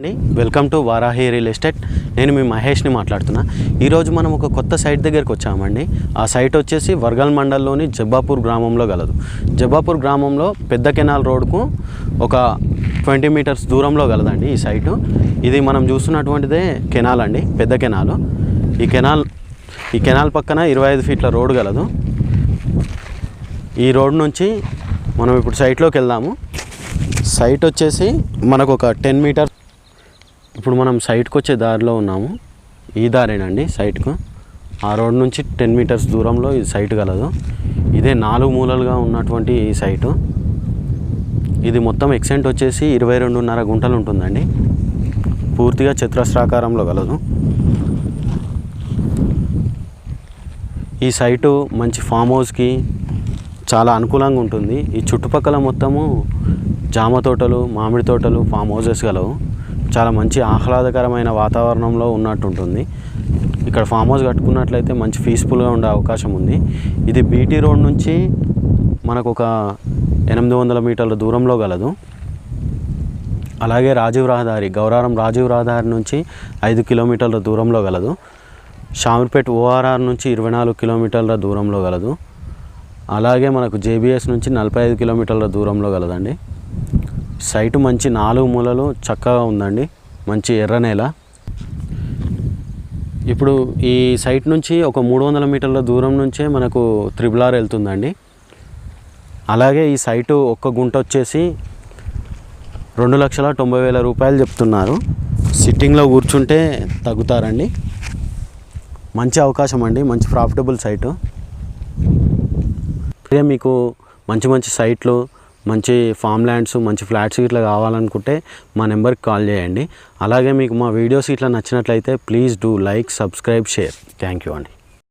అండి. Welcome to Varahi real estate నేను మీ మహేష్ని మాట్లాడుతున్నా. ఈరోజు మనం ఒక కొత్త సైట్ దగ్గరికి వచ్చామండి. ఆ సైట్ వచ్చేసి వర్గల్ మండల్లోని జబ్బాపూర్ గ్రామంలో గలదు. జబ్బాపూర్ గ్రామంలో పెద్ద కెనాల్ రోడ్కు ఒక ట్వంటీ మీటర్స్ దూరంలో గలదండి ఈ సైటు ఇది మనం చూస్తున్నటువంటిదే కెనాల్ అండి. పెద్ద కెనాల్. ఈ కెనాల్ ఈ కెనాల్ పక్కన ఇరవై ఐదు ఫీట్ల రోడ్ గలదు. ఈ రోడ్ నుంచి మనం ఇప్పుడు సైట్లోకి వెళ్దాము. సైట్ వచ్చేసి మనకు ఒక టెన్ మీటర్ ఇప్పుడు మనం సైట్కి వచ్చే దారిలో ఉన్నాము. ఈ దారేనండి సైట్కు. ఆ రోడ్ నుంచి టెన్ మీటర్స్ దూరంలో ఈ సైట్ కలదు ఇదే నాలుగు మూలలుగా ఉన్నటువంటి ఈ సైటు. ఇది మొత్తం ఎక్సెంట్ వచ్చేసి ఇరవై రెండున్నర గుంటలు ఉంటుందండి పూర్తిగా చతురస్రాకారంలో కలదు ఈ సైటు మంచి ఫామ్ హౌస్కి చాలా అనుకూలంగా ఉంటుంది. ఈ చుట్టుపక్కల మొత్తము జామ తోటలు మామిడి తోటలు ఫామ్ హౌసెస్ గలవు. చాలా మంచి ఆహ్లాదకరమైన వాతావరణంలో ఉన్నట్టు ఉంటుంది ఇక్కడ ఫామ్ హౌస్ కట్టుకున్నట్లయితే మంచి పీస్ఫుల్గా ఉండే అవకాశం ఉంది. ఇది బీటీ రోడ్ నుంచి మనకు ఒక ఎనిమిది వందల మీటర్ల దూరంలో గలదు. అలాగే రాజీవ్ రహదారి గౌరారం రాజీవ్ రహదారి నుంచి ఐదు కిలోమీటర్ల దూరంలో గలదు. షామీర్పేట్ ఓఆర్ఆర్ నుంచి ఇరవై నాలుగు కిలోమీటర్ల దూరంలో గలదు. అలాగే మనకు జేబీఎస్ నుంచి నలభై ఐదు కిలోమీటర్ల దూరంలో గలదండి. సైటు మంచి నాలుగు మూలలు చక్కగా ఉందండి. మంచి ఎర్ర నేల. ఇప్పుడు ఈ సైట్ నుంచి ఒక మూడు వందల మీటర్ల దూరం నుంచే మనకు త్రిబుల్ ఆర్ వెళ్తుందండి. అలాగే ఈ సైటు ఒక్క గుంట వచ్చేసి రెండు లక్షల తొంభై వేల రూపాయలు చెప్తున్నారు. సిట్టింగ్లో కూర్చుంటే తగ్గుతారండి. మంచి అవకాశం అండి మంచి ప్రాఫిటబుల్ సైటు. ఇదే మీకు మంచి మంచి సైట్లు మంచి ఫామ్ ల్యాండ్స్ మంచి ఫ్లాట్స్ ఇట్లా కావాలనుకుంటే మా నెంబర్కి కాల్ చేయండి. అలాగే మీకు మా వీడియోస్ ఇట్లా నచ్చినట్లయితే please do like subscribe share thank you అండి.